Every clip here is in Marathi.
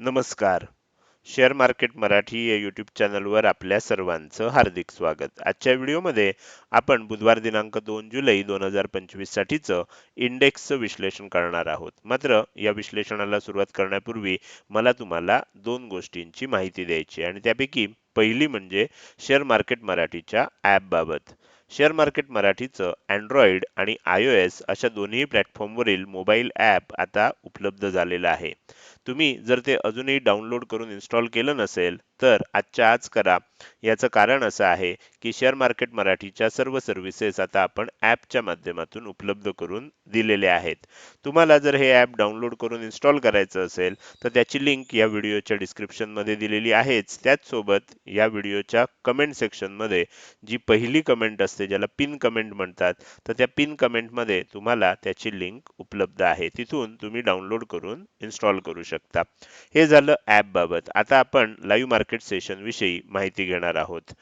नमस्कार. शेअर मार्केट मराठी या यूट्यूब चॅनलवर आपल्या सर्वांचं हार्दिक स्वागत. आजच्या व्हिडिओमध्ये आपण बुधवार दिनांक दोन जुलै दोन हजार पंचवीस साठीचं इंडेक्सचं विश्लेषण करणार आहोत. मात्र या विश्लेषणाला सुरुवात करण्यापूर्वी मला तुम्हाला दोन गोष्टींची माहिती द्यायची आणि त्यापैकी पहिली म्हणजे शेअर मार्केट मराठीच्या ॲपबाबत शेअर मार्केट मराठीचं अँड्रॉइड आणि आय ओ एस अशा दोन्ही प्लॅटफॉर्मवरील मोबाईल ॲप आता उपलब्ध झालेलं आहे. तुम्ही जर ते अजूनही डाउनलोड करून इन्स्टॉल केलं नसेल तर आजच्या आज करा. याचं कारण असं आहे की शेअर मार्केट मराठीच्या सर्व सर्व्हिसेस आता आपण ॲपच्या माध्यमातून उपलब्ध करून दिलेले आहेत. तुम्हाला जर हे ॲप डाउनलोड करून इन्स्टॉल करायचं असेल तर त्याची लिंक या व्हिडिओच्या डिस्क्रिप्शनमध्ये दिलेली आहेच. त्याचसोबत या व्हिडिओच्या कमेंट सेक्शनमध्ये जी पहिली कमेंट असते ज्याला पिन कमेंट म्हणतात तर त्या पिन कमेंटमध्ये तुम्हाला त्याची लिंक उपलब्ध आहे. तिथून तुम्ही डाउनलोड करून इन्स्टॉल करू शकता. हे झालं ॲपबाबत आता आपण लाईव्ह मार्केट सेशन विषयी माहिती घेणार आहोत.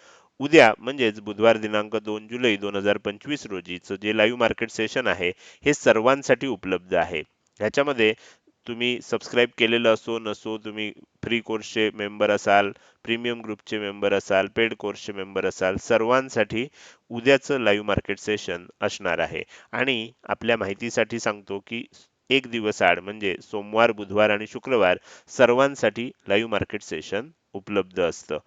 उद्या म्हणजेच बुधवार दिनांक दोन जुलै दोन हजार पंचवीस रोजीचं जे लाईव्ह मार्केट सेशन आहे हे सर्वांसाठी उपलब्ध आहे. ह्याच्यामध्ये तुम्ही सबस्क्राईब केलेलं असो नसो तुम्ही फ्री कोर्सचे मेंबर असाल प्रीमियम ग्रुपचे मेंबर असाल पेड कोर्सचे मेंबर असाल सर्वांसाठी उद्याचं लाईव्ह मार्केट सेशन असणार आहे. आणि आपल्या माहितीसाठी सांगतो की एक दिवस आड म्हणजे सोमवार बुधवार आणि शुक्रवार सर्वांसाठी लाईव्ह मार्केट सेशन उपलब्ध असतं.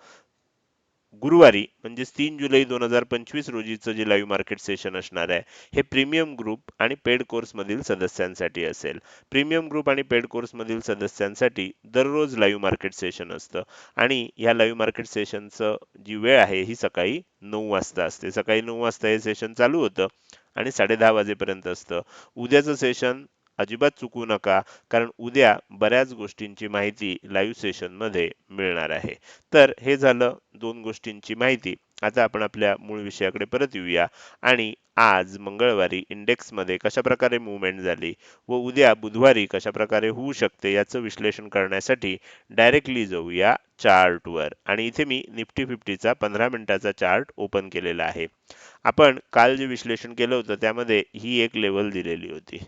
गुरुवारी म्हणजेच तीन जुलै दोन हजार पंचवीस रोजीचं जे लाईव्ह मार्केट सेशन असणार आहे हे प्रीमियम ग्रुप आणि पेड कोर्समधील सदस्यांसाठी असेल. प्रीमियम ग्रुप आणि पेड कोर्समधील सदस्यांसाठी दररोज लाईव्ह मार्केट सेशन असतं. आणि या लाईव्ह मार्केट सेशनचं जी वेळ आहे ही सकाळी नऊ वाजता असते. सकाळी नऊ वाजता हे सेशन चालू होतं आणि साडेदहा वाजेपर्यंत असतं. उद्याचं सेशन अजिबात चुकू नका कारण उद्या बऱ्याच गोष्टींची माहिती लाईव्ह सेशनमध्ये मिळणार आहे. तर हे झालं दोन गोष्टींची माहिती. आता आपण आपल्या मूळ विषयाकडे परत येऊया. आणि आज मंगळवारी इंडेक्समध्ये कशा प्रकारे मुवमेंट झाली व उद्या बुधवारी कशा प्रकारे होऊ शकते याचं विश्लेषण करण्यासाठी डायरेक्टली जाऊया चार्टवर. आणि इथे मी निफ्टी फिफ्टीचा पंधरा मिनिटाचा चार्ट ओपन केलेला आहे. आपण काल जे विश्लेषण केलं होतं त्यामध्ये ही एक लेवल दिलेली होती.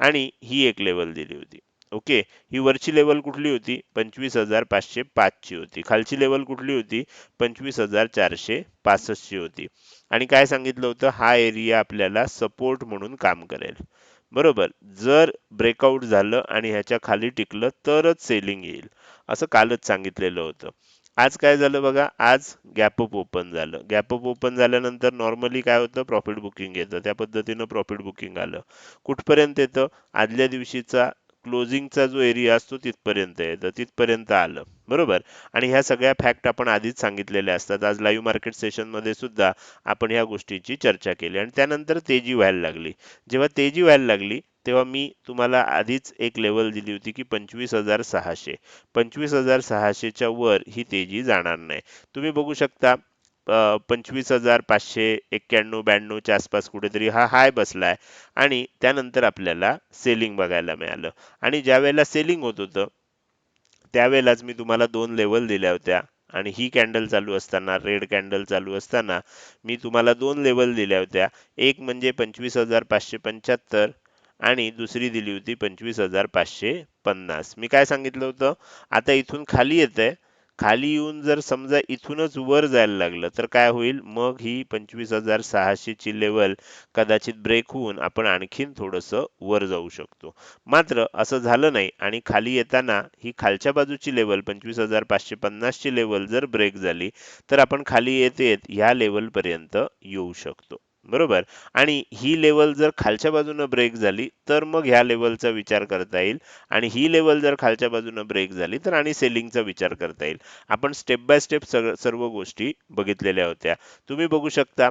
आणि ही एक लेवल दिली होती. ओके ही वरची लेवल कुठली होती? पंचवीस हजार पाचशे पाचची होती. खालची लेवल कुठली होती? पंचवीस हजार चारशे पासष्टची होती. आणि काय सांगितलं होतं? हा एरिया आपल्याला सपोर्ट म्हणून काम करेल. बरोबर? जर ब्रेकआउट झालं आणि ह्याच्या खाली टिकलं तरच सेलिंग येईल. असं कालच सांगितलेलं होतं. आज काय झालं बघा? आज गॅपअप ओपन झालं. गॅपअप ओपन झाल्यानंतर नॉर्मली काय होतं? प्रॉफिट बुकिंग येतं. त्या पद्धतीनं प्रॉफिट बुकिंग आलं. कुठपर्यंत येतं? आदल्या दिवशीचा क्लोजिंगचा जो एरिया असतो तिथपर्यंत येतं तिथपर्यंत आलं. बरोबर? आणि ह्या सगळ्या फॅक्ट आपण आधीच सांगितलेल्या असतात. आज लाईव्ह मार्केट सेशनमध्ये सुद्धा आपण ह्या गोष्टीची चर्चा केली. आणि त्यानंतर तेजी व्हायला लागली. जेव्हा तेजी व्हायला लागली तेव्हा मी तुम्हाला आधीच एक लेवल दिली होती की पंचवीस हजार सहाशे. पंचवीस हजार सहाशेच्या वर ही तेजी जाणार नाही. तुम्ही बघू शकता पंचवीस हजार पाचशे एक्क्याण्णव ब्याण्णवच्या आसपास कुठेतरी हा हाय बसलाय. आणि त्यानंतर आपल्याला सेलिंग बघायला मिळालं. आणि ज्या वेळेला सेलिंग होत होतं त्यावेळेलाच मी तुम्हाला दोन लेवल दिल्या होत्या. आणि ही कॅन्डल चालू असताना रेड कॅन्डल चालू असताना मी तुम्हाला दोन लेवल दिल्या होत्या. एक म्हणजे पंचवीस हजार पाचशे पंच्याहत्तर आणि दुसरी दिली होती पंचवीस हजार पाचशे पन्नास. मी काय सांगितलं होतं? आता इथून खाली येत आहे खाली येऊन जर समजा इथूनच वर जायला लागलं तर काय होईल? मग ही पंचवीस हजार सहाशेची लेवल कदाचित ब्रेक होऊन आपण आणखीन थोडंसं वर जाऊ शकतो. मात्र असं झालं नाही आणि खाली येताना ही खालच्या बाजूची लेवल पंचवीस हजार पाचशे पन्नासची लेवल जर ब्रेक झाली तर आपण खाली येत येत ह्या लेवलपर्यंत येऊ शकतो. बरोबर? आणि ही लेवल जर खालच्या बाजूनं ब्रेक झाली तर मग ह्या लेवलचा विचार करता येईल. आणि ही लेवल जर खालच्या बाजूनं ब्रेक झाली तर आणि सेलिंगचा विचार करता येईल. आपण स्टेप बाय स्टेप सर्व गोष्टी बघितलेल्या होत्या. तुम्ही बघू शकता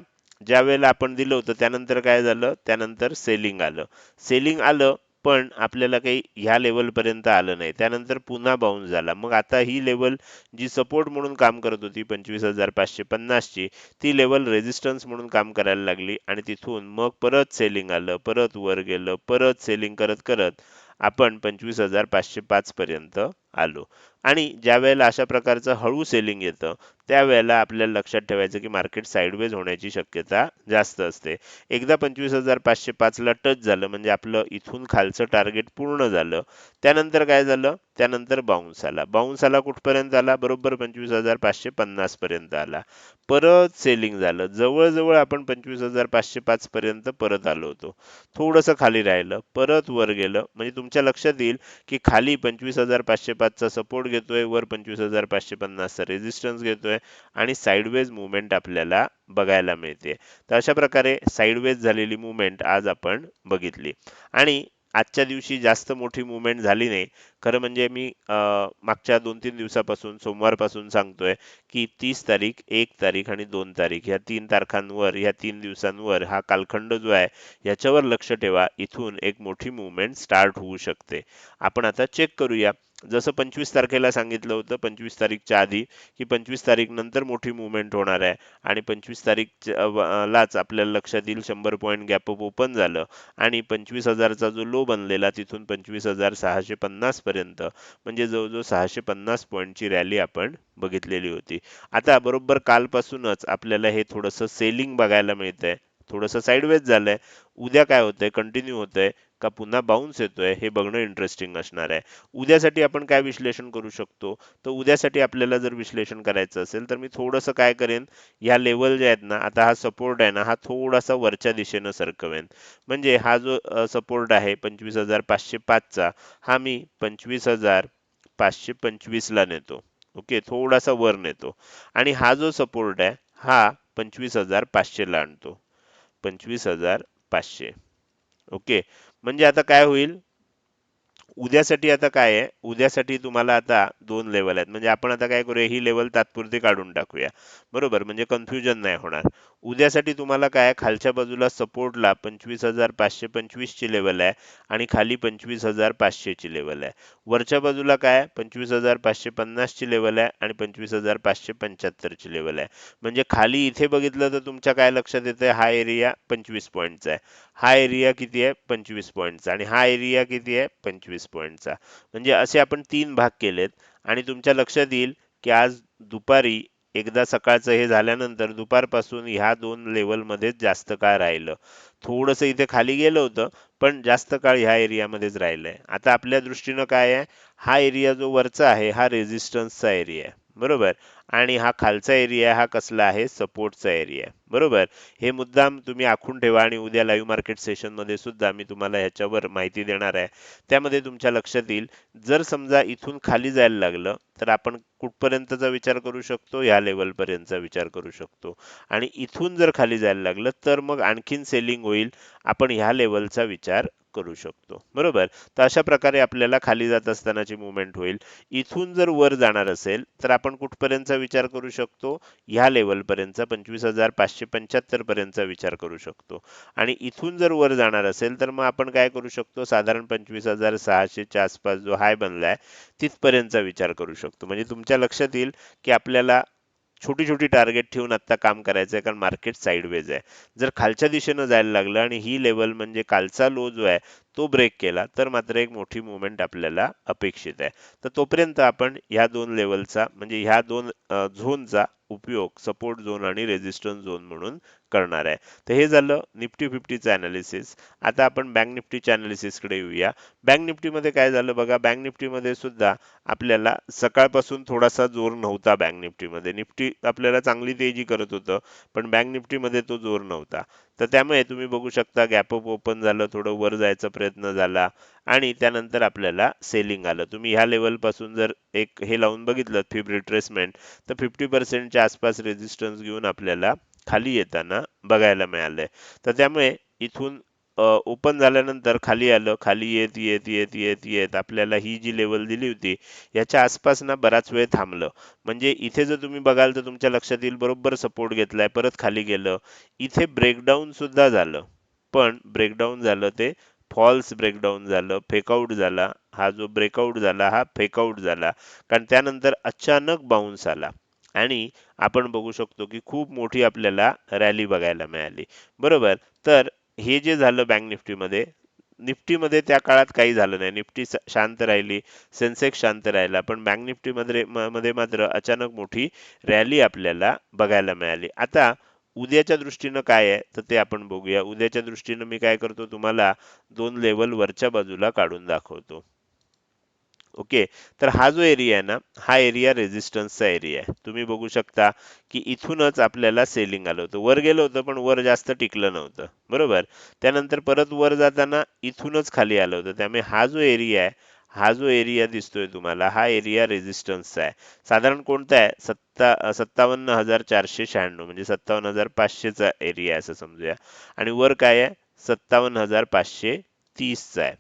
ज्या वेळेला आपण दिलं होतं त्यानंतर काय झालं? त्यानंतर सेलिंग आलं. सेलिंग आलं पण आपल्याला काही ह्या लेवलपर्यंत आलं नाही. त्यानंतर पुन्हा बाउन्स झाला. मग आता ही लेवल जी सपोर्ट म्हणून काम करत होती पंचवीस हजार पाचशे पन्नासची ती लेवल रेजिस्टन्स म्हणून काम करायला लागली आणि तिथून मग परत सेलिंग आलं परत वर गेलं परत सेलिंग करत करत आपण पंचवीस हजार पाचशे पाच पर्यंत आलो. आणि ज्या वेळेला अशा प्रकारचं हळू सेलिंग येतं त्यावेळेला आपल्याला लक्षात ठेवायचं की मार्केट साईडवेज होण्याची शक्यता जास्त असते. एकदा पंचवीस हजार पाचशे पाचला टच झालं म्हणजे आपलं इथून खालचं टार्गेट पूर्ण झालं. त्यानंतर काय झालं? त्यानंतर बाउन्स आला. बाउन्स आला कुठपर्यंत आला? बरोबर पंचवीस हजार पाचशे पन्नास पर्यंत आला. परत सेलिंग झालं. जवळजवळ आपण पंचवीस हजार पाचशे पाच पर्यंत परत आलो होतो. थोडंसं खाली राहिलं. परत वर गेलं. म्हणजे तुमच्या लक्षात येईल की खाली पंचवीस हजार पाचशे पाचचा सपोर्ट घेतोय वर पंचवीस हजार पाचशे पन्नासचा रेजिस्टन्स घेतोय आणि साईडवेज मुवमेंट आपल्याला बघायला मिळते. तर अशा प्रकारे साईडवेज झालेली मुवमेंट आज आपण बघितली. आणि आजच्या दिवशी जास्त मोठी मुवमेंट झाली नाही खरं म्हणजे मी मागच्या दोन तीन दिवसापासून सोमवारपासून सांगतोय की तीस तारीख एक तारीख आणि दोन तारीख ह्या तीन तारखांवर ह्या तीन दिवसांवर हा कालखंड जो आहे याच्यावर लक्ष ठेवा. इथून एक मोठी मुवमेंट स्टार्ट होऊ शकते. आपण आता चेक करूया. जसं पंचवीस तारखेला सांगितलं होतं पंचवीस तारीखच्या आधी की पंचवीस तारीख नंतर मोठी मुवमेंट होणार आहे आणि पंचवीस तारीख लाच आपल्याला लक्षात येईल शंभर पॉईंट गॅप अप ओपन झालं आणि पंचवीस हजारचा जो लो बनलेला तिथून पंचवीस हजार सहाशे पन्नास पर्यंत म्हणजे जवळजवळ सहाशे पन्नास पॉईंटची रॅली आपण बघितलेली होती. आता बरोबर कालपासूनच आपल्याला हे थोडंसं सेलिंग बघायला मिळतंय. थोडंसं साईडवेज झालंय. उद्या काय होतंय? कंटिन्यू होतंय. का पुन्हा बाउन्स येतोय हे बघणं इंटरेस्टिंग असणार आहे. उद्यासाठी आपण काय विश्लेषण करू शकतो? तर उद्यासाठी आपल्याला जर विश्लेषण करायचं असेल तर मी थोडंसं काय करेन या लेवल जे आहेत ना आता हा सपोर्ट आहे ना हा थोडासा वरच्या दिशेनं सरकवेन. म्हणजे हा जो सपोर्ट आहे पंचवीस हजार पाचशे पाचचा हा मी पंचवीस हजार पाचशे पंचवीसला नेतो. ओके थोडासा वर नेतो. आणि हा जो सपोर्ट आहे हा पंचवीस हजार पाचशेला आणतो. पंचवीस हजार पाचशे. ओके. म्हणजे आता काय होईल? उद्यासाठी आता काय आहे? उद्यासाठी तुम्हाला आता दोन लेवल आहेत. म्हणजे आपण आता काय करूया? ही लेवल तात्पुरती काढून टाकूया. बरोबर? म्हणजे कन्फ्युजन नाही होणार. उद्यासाठी तुम्हाला काय खालच्या बाजूला सपोर्टला पंचवीस हजार पाचशे पंचवीस ची लेवल आहे आणि खाली पंचवीस हजार पाचशे ची लेवल आहे. वरच्या बाजूला काय पंचवीस हजार पाचशे पन्नास ची लेवल आहे आणि पंचवीस हजार पाचशे पंच्याहत्तर ची लेवल आहे. म्हणजे खाली इथे बघितलं तर तुमच्या काय लक्षात येतंय? हा एरिया पंचवीस पॉईंटचा आहे. हा एरिया किती आहे? पंचवीस पॉईंटचा आणि हा एरिया किती आहे? पंचवीस पॉईंटचा म्हणजे असे आपण तीन भाग केलेत. आणि तुमच्या लक्षात येईल की आज दुपारी एकदा सकाळचं हे झाल्यानंतर दुपारपासून ह्या दोन लेवलमध्येच जास्त काळ राहिलं. थोडंसं इथे खाली गेलं होतं पण जास्त काळ ह्या एरियामध्येच राहिलंय. आता आपल्या दृष्टीनं काय आहे? हा एरिया जो वरचा आहे हा रेझिस्टन्सचा एरिया आहे. बरोबर? आणि हा खालचा एरिया हा कसला आहे? सपोर्टचा एरिया बरोबर? हे मुद्दाम तुम्ही आखून ठेवा आणि उद्या लाईव्ह मार्केट सेशनमध्ये सुद्धा मी तुम्हाला ह्याच्यावर माहिती देणार आहे. त्यामध्ये तुमच्या लक्षात येईल. जर समजा इथून खाली जायला लागलं तर आपण कुठपर्यंतचा विचार करू शकतो? या लेवल पर्यंतचा विचार करू शकतो. आणि इथून जर खाली जायला लागलं तर मग आणखीन सेलिंग होईल. आपण ह्या लेवलचा विचार करू शकतो. बरोबर? तर अशा प्रकारे आपल्याला खाली जात असतानाची मुवमेंट होईल. इथून जर वर जाणार असेल तर आपण कुठपर्यंतचा विचार करू शकतो? ह्या लेवलपर्यंतचा पंचवीस हजार पाचशे पंच्याहत्तर पर्यंतचा विचार करू शकतो. आणि इथून जर वर जाणार असेल तर मग आपण काय करू शकतो? साधारण पंचवीस हजार सहाशेच्या आसपास जो हाय बनलाय तिथपर्यंतचा विचार करू शकतो. म्हणजे तुमच्या लक्षात येईल की आपल्याला छोटी छोटी टार्गेट ठेवून आता काम करायचं आहे कारण मार्केट साईडवेज आहे. जर खालच्या दिशेनं जायला लागलं आणि ही लेवल म्हणजे कालचा लो जो आहे तो ब्रेक केला तर मात्र एक मोठी मुवमेंट आपल्याला अपेक्षित आहे. तर तोपर्यंत आपण ह्या दोन लेवलचा म्हणजे ह्या दोन झोनचा उपयोग सपोर्ट झोन आणि रेजिस्टन्स झोन म्हणून करणार आहे. तर हे झालं निफ्टी फिफ्टीचं अनालिसिस आता आपण बँक निफ्टीच्या अनालिसिसकडे येऊया. बँक निफ्टीमध्ये काय झालं बघा बँक निफ्टीमध्ये सुद्धा आपल्याला सकाळपासून थोडासा जोर नव्हता बँक निफ्टीमध्ये निफ्टी आपल्याला चांगली तेजी करत होतं पण बँक निफ्टीमध्ये तो जोर नव्हता. तर त्यामुळे तुम्ही बघू शकता गॅप अप ओपन झालं थोडं वर जायचा प्रयत्न झाला आणि त्यानंतर आपल्याला सेलिंग आलं. तुम्ही ह्या लेवलपासून जर एक हे लावून बघितलं फिब रिट्रेसमेंट तर फिफ्टी पर्सेंटच्या आसपास रेजिस्टन्स घेऊन आपल्याला खाली येताना बघायला मिळालंय. तर त्यामुळे इथून ओपन झाल्यानंतर खाली आलं खाली येत येत येत येत येत. आपल्याला ही जी लेवल दिली होती याच्या आसपास ना बराच वेळ थांबलं. म्हणजे इथे जर तुम्ही बघाल तर तुमच्या लक्षात येईल बरोबर सपोर्ट घेतलाय परत खाली गेलं. इथे ब्रेकडाऊन सुद्धा झालं. पण ब्रेकडाऊन झालं ते फॉल्स ब्रेकडाऊन झालं फेकआउट झाला. हा जो ब्रेकआउट झाला हा फेकआउट झाला. कारण त्यानंतर अचानक बाउन्स आला. आणि आपण बघू शकतो की खूप मोठी आपल्याला रॅली बघायला मिळाली. बरोबर? तर हे जे झालं बँक निफ्टीमध्ये निफ्टीमध्ये त्या काळात काही झालं नाही. निफ्टी शांत राहिली सेन्सेक्स शांत राहिला पण बँक निफ्टीमध्ये मध्ये मात्र अचानक मोठी रॅली आपल्याला बघायला मिळाली. आता उद्याच्या दृष्टीनं काय आहे तर ते आपण बघूया. उद्याच्या दृष्टीनं मी काय करतो तुम्हाला दोन लेवल वरच्या बाजूला काढून दाखवतो. ओके? तर हा जो एरिया आहे ना हा एरिया रेझिस्टन्सचा एरिया आहे. तुम्ही बघू शकता की इथूनच आपल्याला सेलिंग आलं होतं. वर गेलं होतं पण वर जास्त टिकलं नव्हतं. बरोबर? त्यानंतर परत वर जाताना इथूनच खाली आलं होतं. त्यामुळे हा जो एरिया आहे हा जो एरिया दिसतोय तुम्हाला हा एरिया रेझिस्टन्सचा आहे. साधारण कोणता आहे? सत्ता सत्तावन्न हजार चारशे शहाण्णव म्हणजे सत्तावन्न हजार पाचशेचा एरिया आहे असं समजूया. आणि वर काय आहे? सत्तावन्न हजार पाचशे तीसचा आहे.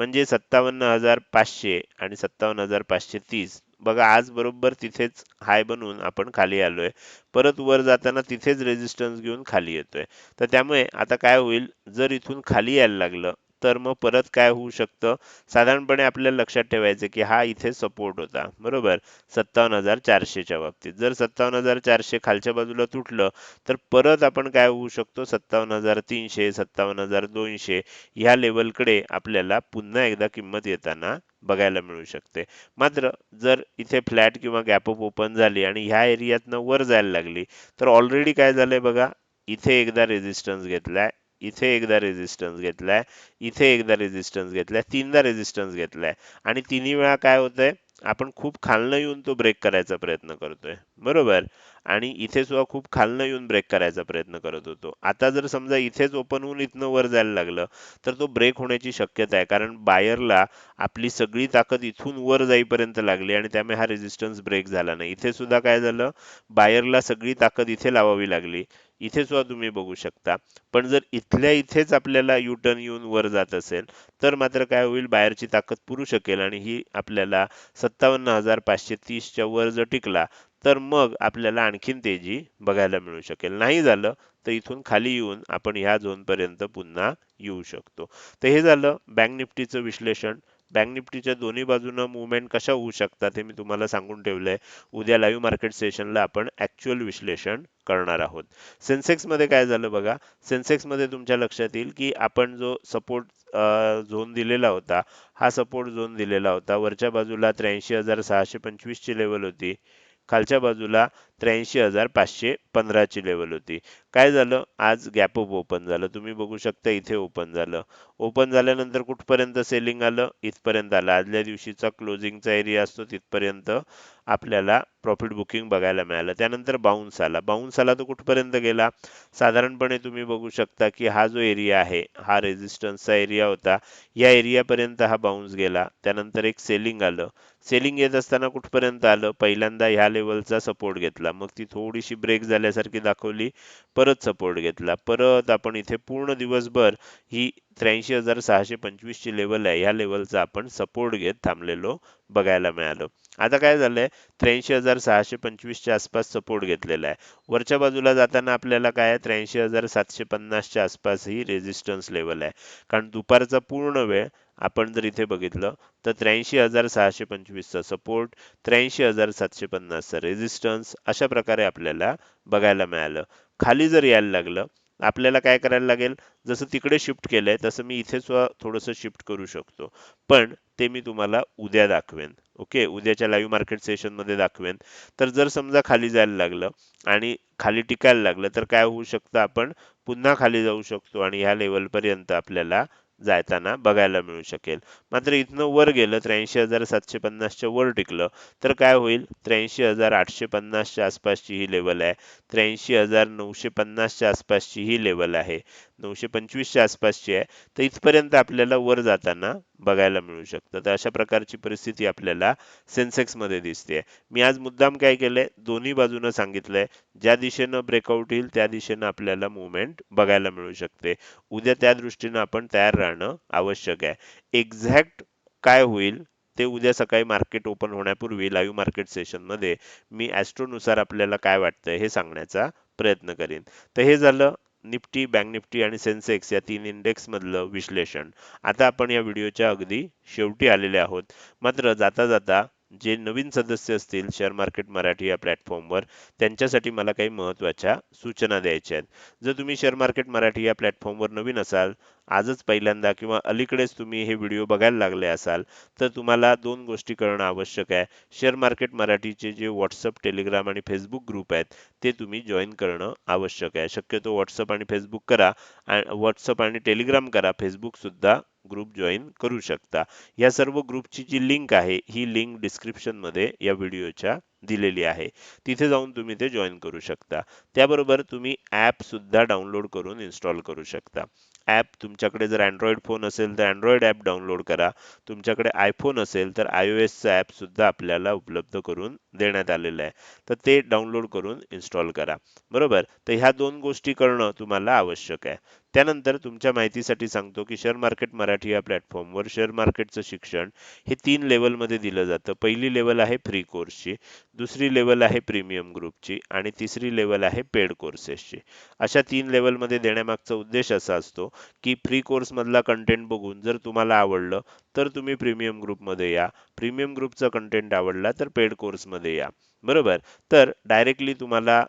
म्हणजे सत्तावन्न हजार पाचशे आणि सत्तावन्न हजार पाचशे तीस. बघा आज बरोबर तिथेच हाय बनवून आपण खाली आलोय. परत वर जाताना तिथेच रेजिस्टन्स घेऊन खाली येतोय. तर त्यामुळे आता काय होईल? जर इथून खाली यायला लागलं तर मग परत काय होऊ शकतं? साधारणपणे आपल्याला लक्षात ठेवायचं की हा इथे सपोर्ट होता बरोबर? सत्तावन्न हजार चारशेच्या बाबतीत. जर सत्तावन्न हजार चारशे खालच्या बाजूला तुटलं तर परत आपण काय होऊ शकतो? सत्तावन्न हजार तीनशे सत्तावन्न हजार दोनशे ह्या लेवलकडे आपल्याला पुन्हा एकदा किंमत येताना बघायला मिळू शकते. मात्र जर इथे फ्लॅट किंवा गॅप अप ओपन झाली आणि ह्या एरियातनं वर जायला लागली तर ऑलरेडी काय झालंय बघा? इथे एकदा रेजिस्टन्स घेतलाय इथे एकदा रेझिस्टन्स घेतलाय इथे एकदा रेझिस्टन्स घेतलाय तीनदा रेझिस्टन्स घेतलाय. आणि तिन्ही वेळा काय होतंय? आपण खूप खालनं येऊन तो ब्रेक करायचा प्रयत्न करतोय. बरोबर? आणि इथे सुद्धा खूप खालनं येऊन ब्रेक करायचा प्रयत्न करत होतो. आता जर समजा इथेच ओपन होऊन इथनं वर जायला लागलं तर तो ब्रेक होण्याची शक्यता आहे. कारण बायरला आपली सगळी ताकद इथून वर जाईपर्यंत लागली आणि त्यामुळे हा रेझिस्टन्स ब्रेक झाला नाही. इथे सुद्धा काय झालं? बायरला सगळी ताकद इथे लावावी लागली. इथे सुद्धा तुम्ही बघू शकता. पण जर इथल्या इथेच आपल्याला यू टर्न येऊन वर जात असेल तर मात्र काय होईल? बाहेरची ताकद पुरू शकेल आणि ही आपल्याला सत्तावन्न हजार पाचशे तीसच्या वर जर टिकला तर मग आपल्याला आणखीन तेजी बघायला मिळू शकेल. नाही झालं तर इथून खाली येऊन आपण ह्या झोनपर्यंत पुन्हा येऊ शकतो. तर हे झालं बँक निफ्टीचं विश्लेषण. बँक निफ्टीच्या दोन्ही बाजूनं मुवमेंट कशा होऊ शकतात हे मी तुम्हाला सांगून ठेवलंय. उद्या लाईव्ह मार्केट सेशनला आपण ऍक्च्युअल विश्लेषण करणार आहोत. सेन्सेक्समध्ये काय झालं बघा? सेन्सेक्समध्ये तुमच्या लक्षात येईल की आपण जो सपोर्ट झोन दिलेला होता हा सपोर्ट झोन दिलेला होता. वरच्या बाजूला त्र्याऐंशी हजार सहाशे पंचवीस ची लेवल होती. खालच्या बाजूला त्र्याऐंशी हजार पाचशे पंधराची लेवल होती. काय झालं? आज गॅप अप ओपन झालं. तुम्ही बघू शकता इथे ओपन झालं. ओपन झाल्यानंतर कुठपर्यंत सेलिंग आलं? इथपर्यंत आलं. आदल्या दिवशीचा क्लोजिंगचा एरिया असतो तिथपर्यंत आपल्याला प्रॉफिट बुकिंग बघायला मिळालं. त्यानंतर बाउन्स आला. बाउन्स आला तो कुठपर्यंत गेला? साधारणपणे तुम्ही बघू शकता की हा जो एरिया आहे हा रेजिस्टन्सचा एरिया होता. या एरियापर्यंत हा बाउन्स गेला. त्यानंतर एक सेलिंग आलं. सेलिंग येत असताना कुठपर्यंत आलं? पहिल्यांदा ह्या लेवलचा सपोर्ट घेतला. मग ती थोडीशी ब्रेक झाल्यासारखी दाखवली. परत सपोर्ट घेतला. परत आपण इथे पूर्ण दिवसभर ही त्र्याऐंशी हजार सहाशे पंचवीस ची लेवल आहे. या लेवलचा आपण सपोर्ट घेत थांबलेलो बघायला मिळालो. आता काय झालंय? त्र्याऐंशी हजार सहाशे पंचवीसच्या आसपास सपोर्ट घेतलेला आहे. वरच्या बाजूला जाताना आपल्याला काय त्र्याऐंशी हजार सातशे पन्नासच्या आसपास ही रेजिस्टन्स लेवल आहे. कारण दुपारचा पूर्ण वेळ आपण जर इथे बघितलं तर त्र्याऐंशी हजार सहाशे पंचवीसचा सपोर्ट त्र्याऐंशी हजार सातशे पन्नासचा रेजिस्टन्स अशा प्रकारे आपल्याला बघायला मिळालं. खाली जर यायला लागलं आपल्याला काय करायला लागेल? जसं तिकडे शिफ्ट केलंय तसं मी इथे थोडंसं शिफ्ट करू शकतो. पण ते मी तुम्हाला उद्या दाखवेन. ओके? उद्याच्या लाईव्ह मार्केट सेशनमध्ये दाखवेन. तर जर समजा खाली जायला लागलं आणि खाली टिकायला लागलं तर काय होऊ शकतं? आपण पुन्हा खाली जाऊ शकतो आणि ह्या लेवलपर्यंत आपल्याला जाताना बघायला मिळू शकेल. मात्र इथनं वर गेलं त्र्याऐंशी हजार सातशे पन्नासच्या वर टिकलं तर काय होईल? त्र्याऐंशी हजार आठशे पन्नासच्या आसपासची ही लेवल आहे. त्र्याऐंशी हजार नऊशे पन्नासच्या आसपासची ही लेवल आहे. नऊशे पंचवीसच्या आसपासची आहे. तर इथपर्यंत आपल्याला वर जाताना बघायला मिळू शकतं. तर अशा प्रकारची परिस्थिती आपल्याला सेन्सेक्समध्ये दिसते. मी आज मुद्दाम काय केलंय? दोन्ही बाजूनं सांगितलंय. ज्या दिशेनं ब्रेकआउट येईल त्या दिशेनं आपल्याला मुवमेंट बघायला मिळू शकते. उद्या त्या दृष्टीनं आपण तयार राहणं आवश्यक आहे. एक्झॅक्ट काय होईल ते उद्या सकाळी मार्केट ओपन होण्यापूर्वी लाईव्ह मार्केट सेशनमध्ये मी ॲस्ट्रोनुसार आपल्याला काय वाटतंय हे सांगण्याचा प्रयत्न करीन. तर हे झालं निफ्टी बँक निफ्टी आणि सेन्सेक्स या तीन इंडेक्स मधलं विश्लेषण. आता आपण या व्हिडिओच्या अगदी शेवटी आलेले आहोत. मात्र जाता जाता जे नवीन सदस्य असतील शेअर मार्केट मराठी या प्लॅटफॉर्मवर त्यांच्यासाठी मला काही महत्त्वाच्या सूचना द्यायच्या आहेत. जर तुम्ही शेअर मार्केट मराठी या प्लॅटफॉर्मवर नवीन असाल आजच पहिल्यांदा किंवा अलीकडेच तुम्ही हे व्हिडिओ बघायला लागले असाल तर तुम्हाला दोन गोष्टी करणं आवश्यक आहे. शेअर मार्केट मराठीचे जे व्हॉट्सअप टेलिग्राम आणि फेसबुक ग्रुप आहेत ते तुम्ही जॉईन करणं आवश्यक आहे. शक्यतो व्हॉट्सअप आणि फेसबुक करा व्हॉट्सअप आणि टेलिग्राम करा फेसबुक सुद्धा ग्रुप जॉईन करू शकता. या सर्व ग्रुपची जी लिंक आहे ही लिंक डिस्क्रिप्शनमध्ये या व्हिडिओच्या दिलेली आहे. तिथे जाऊन तुम्ही ते जॉईन करू शकता. त्याबरोबर तुम्ही ॲपसुद्धा डाउनलोड करून इन्स्टॉल करू शकता. ॲप तुमच्याकडे जर अँड्रॉइड फोन असेल तर अँड्रॉइड ॲप डाउनलोड करा. तुमच्याकडे आयफोन असेल तर आय ओ एसचं ॲपसुद्धा आपल्याला उपलब्ध करून देण्यात आलेलं आहे. तर ते डाउनलोड करून इन्स्टॉल करा. बरोबर? तर ह्या दोन गोष्टी करणं तुम्हाला आवश्यक आहे. त्यानंतर तुमच्या माहितीसाठी सांगतो की शेअर मार्केट मराठी या प्लॅटफॉर्मवर शेअर मार्केटचं शिक्षण हे तीन लेवलमध्ये दिलं जातं. पहिली लेवल आहे फ्री कोर्सची दुसरी लेवल आहे प्रीमियम ग्रुपची आणि तिसरी लेवल आहे पेड कोर्सेसची अशा तीन लेवलमध्ये देण्यामागचा उद्देश असा असतो की फ्री कोर्समधला कंटेंट बघून जर तुम्हाला आवडलं तर तुम्ही प्रीमियम ग्रुपमध्ये या. प्रीमियम ग्रुपचा कंटेंट आवडला तर पेड कोर्समध्ये या. बरोबर? तर डायरेक्टली तुम्हाला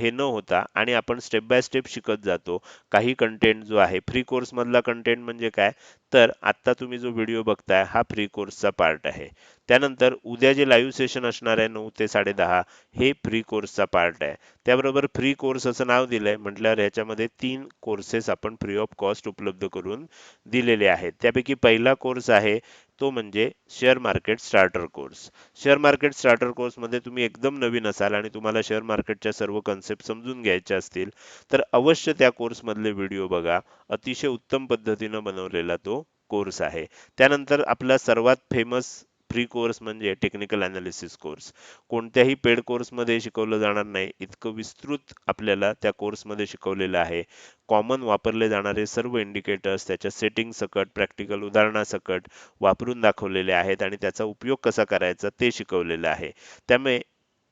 हे न होता आणि आपण स्टेप बाय स्टेप शिकत जातो. काही कंटेंट जो आहे फ्री कोर्स मधला कंटेंट म्हणजे काय? तर आत्ता तुम्ही जो व्हिडिओ बघताय हा फ्री कोर्सचा पार्ट आहे. त्यानंतर उद्या जे लाईव्ह सेशन असणार आहे नऊ ते साडेदहा हे फ्री कोर्सचा पार्ट आहे. त्याबरोबर फ्री कोर्स असं नाव दिलंय म्हटल्यावर ह्याच्यामध्ये तीन कोर्सेस आपण फ्री ऑफ कॉस्ट उपलब्ध करून दिलेले आहेत. त्यापैकी पहिला कोर्स आहे तो म्हणजे share market starter course share market starter कोर्समध्ये तुम्ही एकदम नवीन असाल आणि तुम्हाला शेअर मार्केटच्या सर्व कन्सेप्ट समजून घ्यायच्या असतील तर अवश्य त्या कोर्समधले व्हिडिओ बघा. अतिशय उत्तम पद्धतीनं बनवलेला तो कोर्स आहे. त्यानंतर आपला सर्वात फेमस फ्री कोर्स म्हणजे टेक्निकल अनालिसिस कोर्स कोणत्याही पेड कोर्समध्ये शिकवलं जाणार नाही. इतकं विस्तृत आपल्याला त्या कोर्समध्ये शिकवलेलं आहे. कॉमन वापरले जाणारे सर्व इंडिकेटर्स त्याच्या सेटिंग सकट प्रॅक्टिकल उदाहरणासकट वापरून दाखवलेले आहेत आणि त्याचा उपयोग कसा करायचा ते शिकवलेलं आहे. त्यामुळे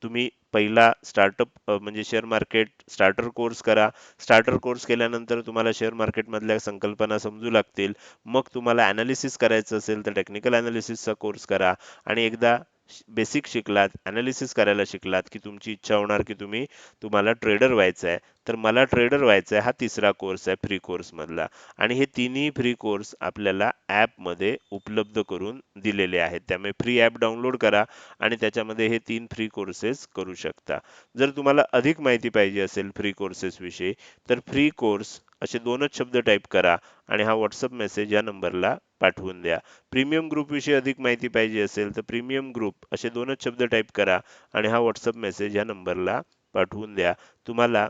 तुम्ही पहिला स्टार्टअप म्हणजे शेअर मार्केट स्टार्टर कोर्स करा. स्टार्टर कोर्स केल्यानंतर तुम्हाला शेअर मार्केटमधल्या संकल्पना समजू लागतील. मग तुम्हाला ॲनालिसिस करायचं असेल तर टेक्निकल ॲनालिसिसचा कोर्स करा. आणि एकदा बेसिक शिकलात ॲनालिसिस करायला शिकलात की तुमची इच्छा होणार की तुम्ही तुम्हाला ट्रेडर व्हायचं आहे तर मला ट्रेडर व्हायचं आहे हा तिसरा कोर्स आहे फ्री कोर्स मधला. आणि हे तिन्ही फ्री कोर्स आपल्याला मध्ये उपलब्ध करून दिलेले आहेत. त्यामुळे फ्री ॲप डाउनलोड करा आणि त्याच्यामध्ये हे तीन फ्री कोर्सेस करू शकता. जर तुम्हाला अधिक माहिती पाहिजे असेल फ्री कोर्सेस विषयी तर फ्री कोर्स असे दोनच शब्द टाईप करा आणि हा व्हॉट्सअप मेसेज या नंबरला पाठवून द्या. प्रीमियम ग्रुप विषयी अधिक माहिती पाहिजे असेल तर प्रीमियम ग्रुप असे दोनच शब्द टाईप करा आणि हा व्हॉट्सअप मेसेज या नंबरला पाठवून द्या. तुम्हाला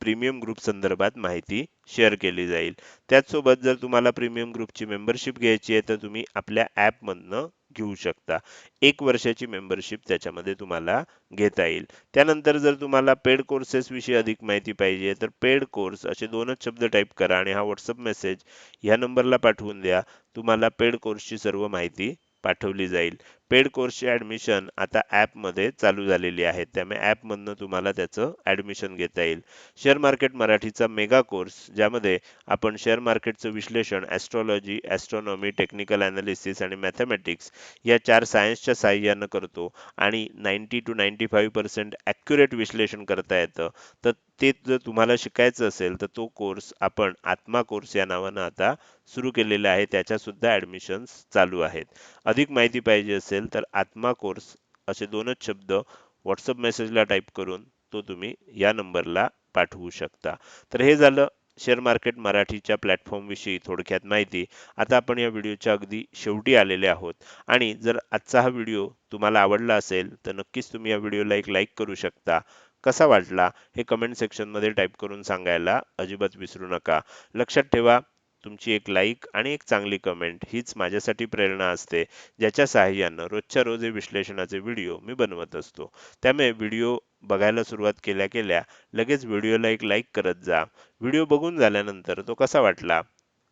प्रीमियम ग्रुप संदर्भात माहिती शेअर केली जाईल. त्याचसोबत जर तुम्हाला प्रीमियम ग्रुपची मेंबरशिप घ्यायची आहे तर तुम्ही आपल्या ॲपमधनं घेऊ शकता. एक वर्षाची मेंबरशिप त्याच्यामध्ये तुम्हाला घेता येईल. त्यानंतर जर तुम्हाला पेड कोर्सेस विषयी अधिक माहिती पाहिजे तर पेड कोर्स असे दोनच शब्द टाईप करा आणि हा व्हॉट्सअप मेसेज ह्या नंबरला पाठवून द्या. तुम्हाला पेड कोर्सची सर्व माहिती पाठवली जाईल. पेड कोर्सची ॲडमिशन आता ॲपमध्ये चालू झालेली आहे. त्यामुळे ॲपमधनं तुम्हाला त्याचं ॲडमिशन घेता येईल. शेअर मार्केट मराठीचा मेगा कोर्स ज्यामध्ये आपण शेअर मार्केटचं विश्लेषण ॲस्ट्रॉलॉजी ॲस्ट्रॉनॉमी टेक्निकल ॲनालिसिस आणि मॅथमॅटिक्स या चार सायन्सच्या साह्यानं करतो आणि ninety two ninety five percent accurate विश्लेषण करता येतं. तर ते जर तुम्हाला शिकायचं असेल तर तो कोर्स आपण आत्मा कोर्स या नावानं आता सुरू केलेला आहे. त्याच्यासुद्धा ॲडमिशन्स चालू आहेत. अधिक माहिती पाहिजे असेल तर आत्मा कोर्स असे दोनच शब्द व्हॉट्सअप मेसेजला टाईप करून तो तुम्ही या नंबरला पाठवू शकता. तर हे झालं शेअर मार्केट मराठीच्या प्लॅटफॉर्मविषयी थोडक्यात माहिती. आता आपण या व्हिडिओच्या अगदी शेवटी आलेले आहोत. आणि जर आजचा हा व्हिडिओ तुम्हाला आवडला असेल तर नक्कीच तुम्ही या व्हिडिओला एक लाईक करू शकता. कसा वाटला हे कमेंट सेक्शनमध्ये टाईप करून सांगायला अजिबात विसरू नका. लक्षात ठेवा तुमची एक लाईक आणि एक चांगली कमेंट हीच माझ्यासाठी प्रेरणा असते ज्याच्या सहाय्यानं रोजच्या रोज हे विश्लेषणाचे व्हिडिओ मी बनवत असतो. त्यामुळे व्हिडिओ बघायला सुरुवात केल्या केल्या लगेच व्हिडिओला एक लाईक करत जा. व्हिडिओ बघून झाल्यानंतर तो कसा वाटला?